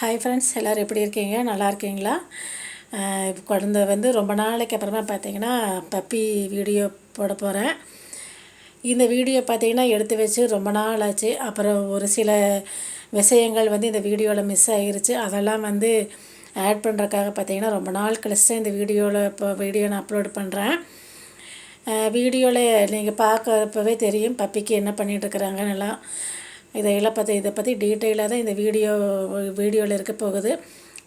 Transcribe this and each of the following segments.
Hi friends எல்லோரும் எப்படி இருக்கீங்க? நல்லா இருக்கீங்களா? குழந்த வந்து ரொம்ப நாளைக்கு அப்புறமா பார்த்தீங்கன்னா பப்பி வீடியோ போட போகிறேன் இந்த வீடியோ பார்த்தீங்கன்னா எடுத்து வச்சு ரொம்ப நாள் ஆச்சு. அப்புறம் ஒரு சில விஷயங்கள் வந்து இந்த வீடியோவில் மிஸ் ஆகிருச்சு அதெல்லாம் வந்து ஆட் பண்ணுறக்காக பார்த்தீங்கன்னா ரொம்ப நாள் கழிச்சு இந்த வீடியோவில் இப்போ வீடியோ நான் அப்லோட் பண்ணுறேன் வீடியோவில் நீங்கள் பார்க்கறப்பவே தெரியும் பப்பிக்கு என்ன பண்ணிகிட்ருக்குறாங்கன்னு எல்லாம். இதையெல்லாம் பற்றி இதை பற்றி டீட்டெயிலாக தான் இந்த வீடியோ வீடியோவில் இருக்க போகுது.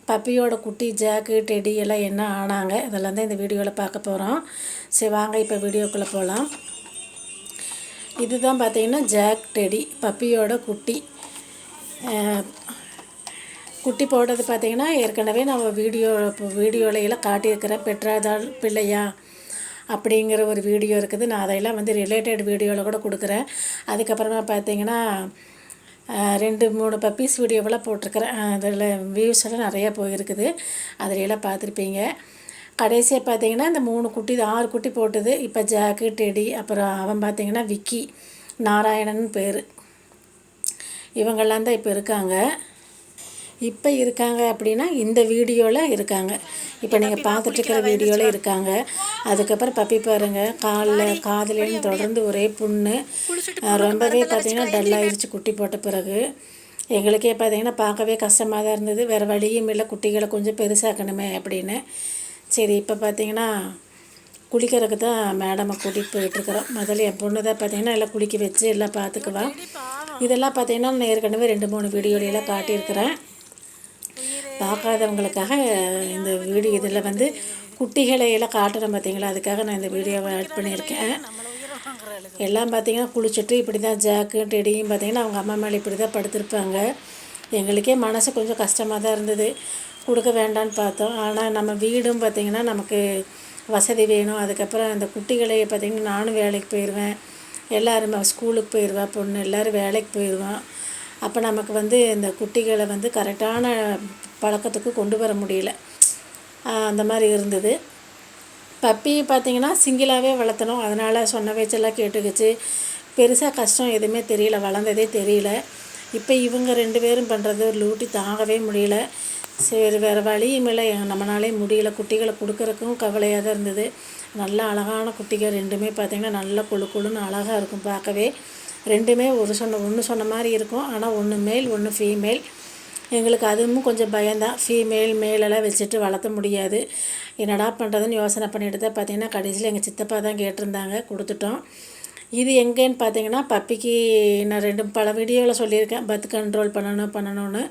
பப்பியோட குட்டி ஜாக்கு டெடி எல்லாம் என்ன ஆனாங்க இதெல்லாம் தான் இந்த வீடியோவில் பார்க்க போகிறோம் சரி வாங்க இப்போ வீடியோக்குள்ளே போகலாம் இதுதான் பார்த்தீங்கன்னா ஜாக் டெடி பப்பியோட குட்டி. குட்டி போட்டது பார்த்தீங்கன்னா ஏற்கனவே நம்ம வீடியோ வீடியோல எல்லாம் காட்டியிருக்கிறேன் பெற்றாதால் பிள்ளையா அப்படிங்கிற ஒரு வீடியோ இருக்குது. நான் அதையெல்லாம் வந்து ரிலேட்டட் வீடியோவில் கூட கொடுக்குறேன். அதுக்கப்புறமா பார்த்தீங்கன்னா ரெண்டு மூணு பப்பீஸ் வீடியோவெல்லாம் போட்டிருக்கிறேன். அதில் வியூஸ் எல்லாம் நிறையா போயிருக்குது. அதிலெல்லாம் பார்த்துருப்பீங்க. கடைசியாக பார்த்தீங்கன்னா இந்த மூணு குட்டி ஆறு குட்டி போட்டது. இப்போ ஜாக்கு டெடி அப்புறம் அவன் பார்த்தீங்கன்னா விக்கி நாராயணன் பேர். இவங்கெல்லாம் தான் இப்போ இருக்காங்க. இப்போ இருக்காங்க அப்படின்னா இந்த வீடியோவில் இருக்காங்க. இப்போ நீங்கள் பார்த்துட்டு இருக்கிற வீடியோவில் இருக்காங்க. அதுக்கப்புறம் பப்பி பாருங்க காலில் காதுலேயும் தொடர்ந்து ஒரே புண்ணு. ரொம்பவே பார்த்தீங்கன்னா டல்லாகிருச்சு குட்டி போட்ட பிறகு. எங்களுக்கே பார்த்தீங்கன்னா பார்க்கவே கஷ்டமாக தான் இருந்தது. வேறு வழியும் இல்லை குட்டிகளை கொஞ்சம் பெருசாக்கணுமே அப்படின்னு. சரி இப்போ பார்த்தீங்கன்னா குளிக்கிறதுக்கு தான் மேடமை கூட்டிகிட்டு போயிட்டுருக்குறோம் முதல்ல என் பொண்ணு தான் பார்த்தீங்கன்னா எல்லாம் குளிக்க வச்சு எல்லாம் பார்த்துக்குவா இதெல்லாம் பார்த்தீங்கன்னா நான் ஏற்கனவே ரெண்டு மூணு வீடியோலையெல்லாம் காட்டியிருக்கிறேன். பார்க்காதவங்களுக்காக இந்த வீடியோ இதில் வந்து குட்டிகளை எல்லாம் காட்டுறேன் பார்த்தீங்களா? அதுக்காக நான் இந்த வீடியோவை ஆட் பண்ணியிருக்கேன். எல்லாம் பார்த்தீங்கன்னா குளிச்சுட்டு இப்படி தான் ஜாக்கு டெடியும் பார்த்தீங்கன்னா அவங்க அம்மா மேலே இப்படி தான் படுத்திருப்பாங்க. எங்களுக்கே மனசு கொஞ்சம் கஷ்டமாக தான் இருந்தது. கொடுக்க வேண்டான்னு பார்த்தோம். ஆனால் நம்ம வீடும் பார்த்திங்கன்னா நமக்கு வசதி வேணும். அதுக்கப்புறம் அந்த குட்டிகளை பார்த்திங்கன்னா நானும் வேலைக்கு போயிடுவேன். எல்லோரும் ஸ்கூலுக்கு போயிடுவா பொண்ணு. எல்லோரும் வேலைக்கு போயிடுவான் அப்போ நமக்கு வந்து இந்த குட்டிகளை வந்து கரெக்டான பழக்கத்துக்கு கொண்டு வர முடியல. அந்த மாதிரி இருந்தது. பப்பி பார்த்திங்கன்னா சிங்கிளாகவே வளர்த்தணும். அதனால் சொன்ன பேச்செல்லாம் கேட்டுக்கிச்சு. பெருசாக கஷ்டம் எதுவுமே தெரியல. வளர்ந்ததே தெரியல. இப்போ இவங்க ரெண்டு பேரும் பண்ணுறது ஒரு லூட்டி தாங்கவே முடியல. சரி வேறு வழியும் இல்லை. நம்மளாலே முடியல. குட்டிகளை கொடுக்குறக்கும் கவலையாக தான் இருந்தது. நல்ல அழகான குட்டிகள் ரெண்டுமே பார்த்திங்கன்னா நல்ல குழு குழுன்னு அழகாக இருக்கும் பார்க்கவே. ரெண்டுமே ஒரு சொன்ன ஒன்று சொன்ன மாதிரி இருக்கும். ஆனால் ஒன்று மேல் ஒன்று ஃபீமேல் எங்களுக்கு அதுவும் கொஞ்சம் பயம்தான். ஃபீமேல் மேலெல்லாம் வச்சுட்டு வளர்த்த முடியாது. என்னடா பண்ணுறதுன்னு யோசனை பண்ணிட்டு தான் பார்த்தீங்கன்னா கடைசியில் எங்கள் சித்தப்பா தான் கேட்டிருந்தாங்க கொடுத்துட்டோம். இது எங்கேன்னு பார்த்தீங்கன்னா பப்பிக்கு நான் ரெண்டு பல வீடியோவில் சொல்லியிருக்கேன். பர்த் கண்ட்ரோல் பண்ணணும் பண்ணணும்னு.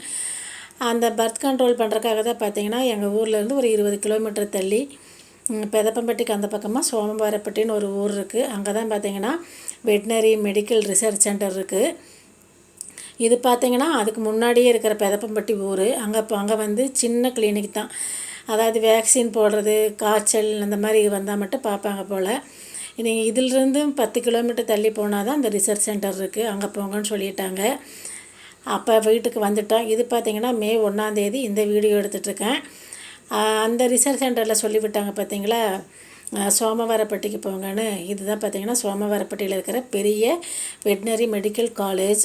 அந்த பர்த் கண்ட்ரோல் பண்ணுறக்காக தான் பார்த்தீங்கன்னா எங்கள் ஊர்லேருந்து ஒரு இருபது கிலோமீட்டர் தள்ளி பெதப்பம்பட்டிக்கு அந்த பக்கமாக சோமவாரப்பட்டின்னு ஒரு ஊர் இருக்குது அங்கே தான் பார்த்தீங்கன்னா வெட்னரி மெடிக்கல் ரிசர்ச் சென்டர் இருக்குது இது பார்த்தீங்கன்னா அதுக்கு முன்னாடியே இருக்கிற பெதப்பம்பட்டி ஊர். அங்கே இப்போ அங்கே வந்து சின்ன கிளினிக் தான். அதாவது வேக்சின் போடுறது காய்ச்சல் அந்த மாதிரி வந்தால் மட்டும் பார்ப்பாங்க போல். நீங்கள் இதிலிருந்து பத்து கிலோமீட்டர் தள்ளி போனால் தான் அந்த ரிசர்ச் சென்டர் இருக்குது அங்கே போங்கன்னு சொல்லிட்டாங்க. அப்போ வீட்டுக்கு வந்துட்டோம். இது பார்த்திங்கன்னா மே ஒன்றாந்தேதி இந்த வீடியோ எடுத்துகிட்ருக்கேன் அந்த ரிசர்ச் சென்டரில் சொல்லிவிட்டாங்க பார்த்தீங்களா சோமவாரப்பட்டிக்கு போங்கன்னு. இதுதான் பார்த்திங்கன்னா சோமவாரப்பட்டியில் இருக்கிற பெரிய வெட்னரி மெடிக்கல் காலேஜ்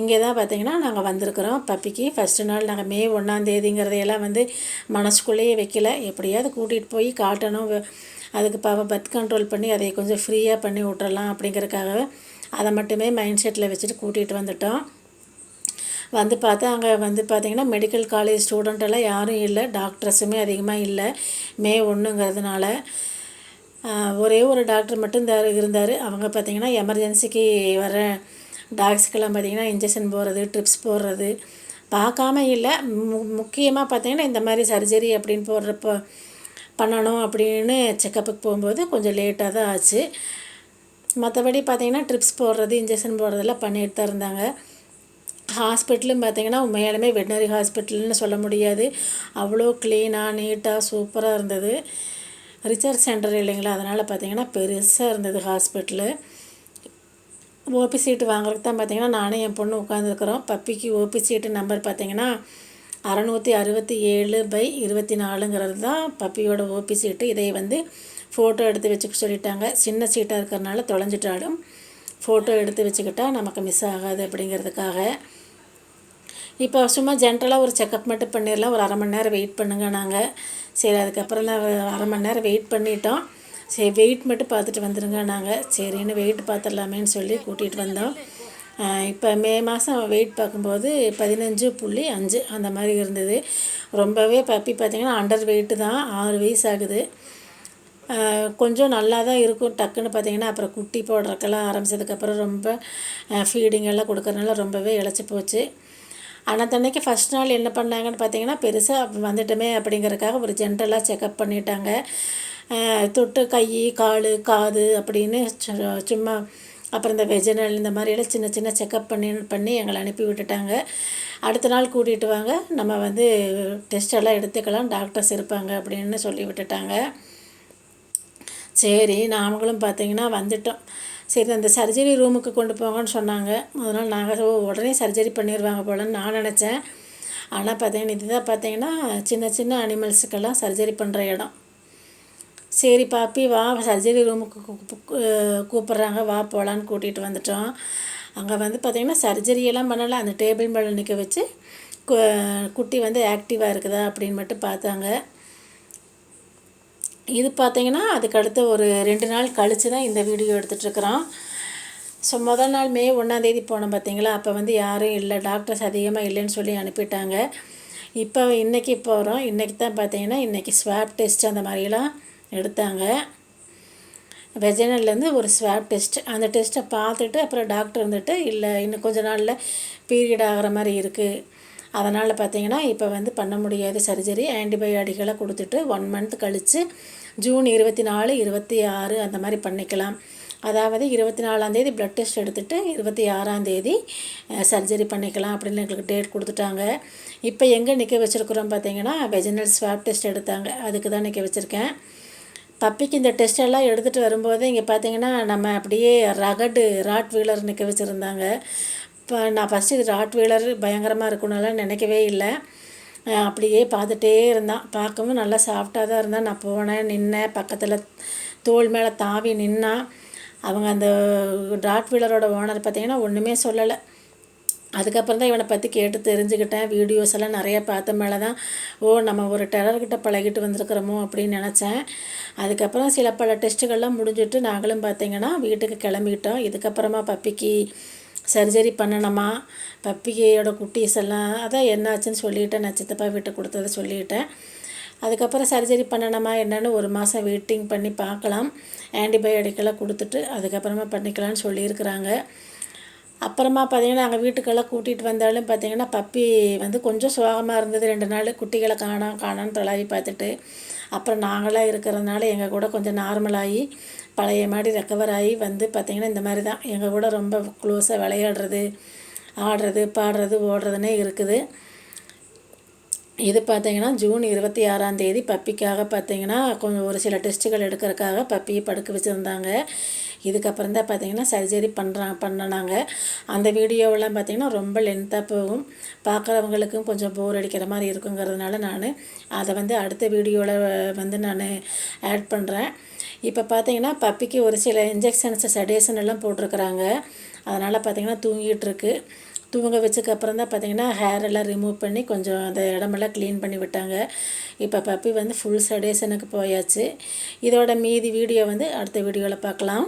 இங்கே தான் பார்த்திங்கன்னா நாங்கள் வந்திருக்கிறோம். பப்பிக்கு ஃபஸ்ட்டு நாள் நாங்கள் மே ஒன்றாந்தேதிங்கிறதையெல்லாம் வந்து மனசுக்குள்ளேயே வைக்கல. எப்படியாவது கூட்டிகிட்டு போய் காட்டணும். அதுக்கு பாவம் பர்த் கண்ட்ரோல் பண்ணி அதை கொஞ்சம் ஃப்ரீயாக பண்ணி விட்டுறலாம் அப்படிங்கிறதுக்காக அதை மட்டுமே மைண்ட் செட்டில் வச்சுட்டு கூட்டிகிட்டு வந்துட்டோம். வந்து பார்த்தா அங்கே வந்து பார்த்திங்கன்னா மெடிக்கல் காலேஜ் ஸ்டூடெண்ட்டெல்லாம் யாரும் இல்லை. டாக்டர்ஸுமே அதிகமாக இல்லை. மே ஒன்றுங்கிறதுனால ஒரே ஒரு டாக்டர் மட்டும் இருந்தார். அவங்க பார்த்திங்கன்னா எமர்ஜென்சிக்கு வர டாக்ஸுக்கெல்லாம் பார்த்திங்கன்னா இன்ஜெக்ஷன் போடுறது ட்ரிப்ஸ் போடுறது. பார்க்காம இல்லை மு முக்கியமாக பார்த்திங்கன்னா இந்த மாதிரி சர்ஜரி அப்படின்னு போடுறப்போ பண்ணணும் அப்படின்னு செக்கப்புக்கு போகும்போது கொஞ்சம் லேட்டாக தான் ஆச்சு. மற்றபடி பார்த்திங்கன்னா ட்ரிப்ஸ் போடுறது இன்ஜெக்ஷன் போடுறதெல்லாம் பண்ணிட்டு தான் இருந்தாங்க. ஹாஸ்பிட்டலும் பார்த்தீங்கன்னா உண்மையாலுமே வெட்டினரி ஹாஸ்பிட்டல்னு சொல்ல முடியாது. அவ்வளோ க்ளீனாக நீட்டாக சூப்பராக இருந்தது. ரிசர்ச் சென்டர் இல்லைங்களா? அதனால் பார்த்தீங்கன்னா பெருசாக இருந்தது ஹாஸ்பிட்டலு. ஓபி சீட்டு வாங்குறதுக்கு தான் பார்த்தீங்கன்னா நானும் என் பொண்ணு உட்காந்துருக்குறோம் பப்பிக்கு ஓபி சீட்டு நம்பர் பார்த்தீங்கன்னா அறநூற்றி அறுபத்தி ஏழு பை இருபத்தி நாலுங்கிறது தான் பப்பியோட ஓபி சீட்டு. இதை வந்து ஃபோட்டோ எடுத்து வச்சுக்க சொல்லிட்டாங்க. சின்ன சீட்டாக இருக்கிறனால தொலைஞ்சிட்டாலும் ஃபோட்டோ எடுத்து வச்சுக்கிட்டா நமக்கு மிஸ் ஆகாது அப்படிங்கிறதுக்காக. இப்போ சும்மா ஜென்ரலாக ஒரு செக்கப் மட்டும் பண்ணிடலாம் ஒரு அரை மணி நேரம் வெயிட் பண்ணுங்க நாங்கள் சரி அதுக்கப்புறம் அரை மணி நேரம் வெயிட் பண்ணிட்டோம். சரி வெயிட் மட்டும் பார்த்துட்டு வந்துடுங்க நாங்கள் சரின்னு வெயிட் பார்த்துடலாமேன்னு சொல்லி கூட்டிகிட்டு வந்தோம். இப்போ மே மாதம் வெயிட் பார்க்கும்போது பதினஞ்சு புள்ளி அஞ்சு அந்த மாதிரி இருந்தது. ரொம்பவே பப்பி பார்த்திங்கன்னா அண்டர் வெயிட்டு தான் ஆறு வயசு ஆகுது. கொஞ்சம் நல்லா தான் இருக்கும். டக்குன்னு பார்த்தீங்கன்னா அப்புறம் குட்டி போடுறக்கெல்லாம் ஆரம்பித்ததுக்கப்புறம் ரொம்ப ஃபீடிங் எல்லாம் கொடுக்குறதுனால ரொம்பவே இழைச்சி போச்சு. ஆனால் தன்னைக்கு ஃபஸ்ட் நாள் என்ன பண்ணாங்கன்னு பார்த்தீங்கன்னா பெருசாக வந்துட்டோமே அப்படிங்கிறதுக்காக ஒரு ஜென்ரலாக செக்கப் பண்ணிட்டாங்க. தொட்டு கை கால் காது அப்படின்னு சும்மா அப்புறம் இந்த வெஜினல் இந்த மாதிரியெல்லாம் சின்ன சின்ன செக்கப் பண்ணி பண்ணி எங்களை அனுப்பி விட்டுட்டாங்க. அடுத்த நாள் கூட்டிகிட்டு வாங்க. நம்ம வந்து டெஸ்டெல்லாம் எடுத்துக்கலாம். டாக்டர்ஸ் இருப்பாங்க அப்படின்னு சொல்லி விட்டுட்டாங்க. சரி நாமளும் பார்த்தீங்கன்னா வந்துட்டோம். சரி அந்த சர்ஜரி ரூமுக்கு கொண்டு போங்கன்னு சொன்னாங்க. அதனால் நாங்கள் உடனே சர்ஜரி பண்ணிடுவாங்க போலன்னு நான் நினச்சேன். ஆனால் பார்த்தீங்கன்னா இதுதான் பார்த்தீங்கன்னா சின்ன சின்ன அனிமல்ஸுக்கெல்லாம் சர்ஜரி பண்ணுற இடம். சரி பாப்பி வா. சர்ஜரி ரூமுக்கு கூப்பிட்றாங்க. வா போகலான்னு கூட்டிகிட்டு வந்துட்டோம். அங்கே வந்து பார்த்திங்கன்னா சர்ஜரியெல்லாம் பண்ணலை. அந்த டேபிள் மேலே நிற்க வச்சு குட்டி வந்து ஆக்டிவாக இருக்குதா அப்படின்னு மட்டும் பார்த்தாங்க. இது பார்த்திங்கன்னா அதுக்கடுத்து ஒரு ரெண்டு நாள் கழித்து தான் இந்த வீடியோ எடுத்துகிட்ருக்குறோம் ஸோ முதல் நாள் மே ஒன்றாந்தேதி போனோம் பார்த்தீங்களா அப்போ வந்து யாரும் இல்லை. டாக்டர்ஸ் அதிகமாக இல்லைன்னு சொல்லி அனுப்பிட்டாங்க. இப்போ இன்றைக்கி போகிறோம் இன்றைக்கி தான் பார்த்தீங்கன்னா இன்றைக்கி ஸ்வாப் டெஸ்ட் அந்த மாதிரிலாம் எடுத்தாங்க. வெஜனல்லேருந்து ஒரு ஸ்வாப் டெஸ்ட் அந்த டெஸ்ட்டை பார்த்துட்டு அப்புறம் டாக்டர் வந்துட்டு இல்லை இன்னும் கொஞ்ச நாளில் பீரியட் ஆகிற மாதிரி இருக்குது அதனால் பார்த்தீங்கன்னா இப்போ வந்து பண்ண முடியாது சர்ஜரி ஆன்டிபயோட்டிக்கெல்லாம் கொடுத்துட்டு ஒன் மந்த் கழித்து ஜூன் இருபத்தி நாலு இருபத்தி ஆறு அந்த மாதிரி பண்ணிக்கலாம். அதாவது இருபத்தி நாலாந்தேதி ப்ளட் டெஸ்ட் எடுத்துகிட்டு இருபத்தி ஆறாந்தேதி சர்ஜரி பண்ணிக்கலாம் அப்படின்னு எங்களுக்கு டேட் கொடுத்துட்டாங்க. இப்போ எங்கே நிற்க வச்சுருக்குறோம் பார்த்தீங்கன்னா வெஜினல் ஸ்வாப் டெஸ்ட் எடுத்தாங்க. அதுக்கு தான் நிற்க வச்சுருக்கேன். பப்பிக்கு இந்த டெஸ்ட் எல்லாம் எடுத்துகிட்டு வரும்போது இங்கே பார்த்தீங்கன்னா நம்ம அப்படியே ரகடு ராட் வீலர் நிற்க வச்சுருந்தாங்க. இப்போ நான் ஃபஸ்ட்டு இது ராட் வீலர் பயங்கரமாக இருக்கும்னாலாம் நினைக்கவே இல்லை. அப்படியே பார்த்துட்டே இருந்தான். பார்க்கவும் நல்லா சாஃப்டாக தான் இருந்தான். நான் போனேன் நின்னேன். பக்கத்தில் தோல் மேலே தாவி நின்னான். அவங்க அந்த ராட் வீலரோட ஓனர் பார்த்திங்கன்னா ஒன்றுமே சொல்லலை. அதுக்கப்புறம் தான் இவனை பற்றி கேட்டு தெரிஞ்சுக்கிட்டேன். வீடியோஸ் எல்லாம் நிறைய பார்த்த மேலே தான் ஓ நம்ம ஒரு டெரர்கிட்ட பழகிட்டு வந்திருக்கிறோமோ? அப்படின்னு நினச்சேன். அதுக்கப்புறம் சில பல டெஸ்ட்டுகள்லாம் முடிஞ்சுட்டு நாங்களும் பார்த்திங்கன்னா வீட்டுக்கு கிளம்பிட்டோம். இதுக்கப்புறமா பப்பிக்கு சர்ஜரி பண்ணணுமா? பப்பியோட குட்டீஸ் எல்லாம் அதான் என்னாச்சுன்னு சொல்லிவிட்டேன் நான் சித்தப்பா வீட்டை கொடுத்ததை சொல்லிவிட்டேன் அதுக்கப்புறம் சர்ஜரி பண்ணணுமா என்னென்னு ஒரு மாதம் வெயிட்டிங் பண்ணி பார்க்கலாம். ஆன்டிபயோட்டிக்கெல்லாம் கொடுத்துட்டு அதுக்கப்புறமா பண்ணிக்கலாம்னு சொல்லியிருக்கிறாங்க. அப்புறமா பார்த்திங்கன்னா நாங்கள் வீட்டுக்கெல்லாம் கூட்டிகிட்டு வந்தாலும் பார்த்திங்கன்னா பப்பி வந்து கொஞ்சம் சோகமாக இருந்தது. ரெண்டு நாள் குட்டிகளை காணோம் காணோன்னு தொலாவி பார்த்துட்டு அப்புறம் நாங்களாக இருக்கிறதுனால எங்கள் கூட கொஞ்சம் நார்மலாகி பழைய மாதிரி ரெக்கவர் ஆகி வந்து பார்த்திங்கன்னா இந்த மாதிரி தான். எங்கள் கூட ரொம்ப க்ளோஸாக விளையாடுறது ஆடுறது பாடுறது ஓடுறதுனே இருக்குது. இது பார்த்தீங்கன்னா ஜூன் இருபத்தி ஆறாம் தேதி பப்பிக்காக பார்த்திங்கன்னா கொஞ்சம் ஒரு சில டெஸ்ட்டுகள் எடுக்கிறதுக்காக பப்பியை படுக்க வச்சுருந்தாங்க. இதுக்கப்புறம் தான் பார்த்தீங்கன்னா சர்ஜரி பண்ணுறாங்க பண்ணினாங்க. அந்த வீடியோவெல்லாம் பார்த்திங்கன்னா ரொம்ப லென்த்தாக போகும். பார்க்குறவங்களுக்கும் கொஞ்சம் போர் அடிக்கிற மாதிரி இருக்குங்கிறதுனால நான் அதை வந்து அடுத்த வீடியோவில் வந்து நான் ஆட் பண்ணுறேன் இப்போ பார்த்தீங்கன்னா பப்பிக்கு ஒரு சில இன்ஜெக்ஷன்ஸ் சடேஷன் எல்லாம் போட்டிருக்குறாங்க. அதனால் பார்த்திங்கன்னா தூங்கிட்டுருக்கு தூங்க வச்சதுக்கு அப்புறம் தான் பார்த்திங்கன்னா ஹேர் எல்லாம் ரிமூவ் பண்ணி கொஞ்சம் அந்த இடமெல்லாம் க்ளீன் பண்ணி விட்டாங்க. இப்போ பப்பி வந்து ஃபுல் சடேஷனுக்கு போயாச்சு. இதோட மீதி வீடியோ வந்து அடுத்த வீடியோவில் பார்க்கலாம்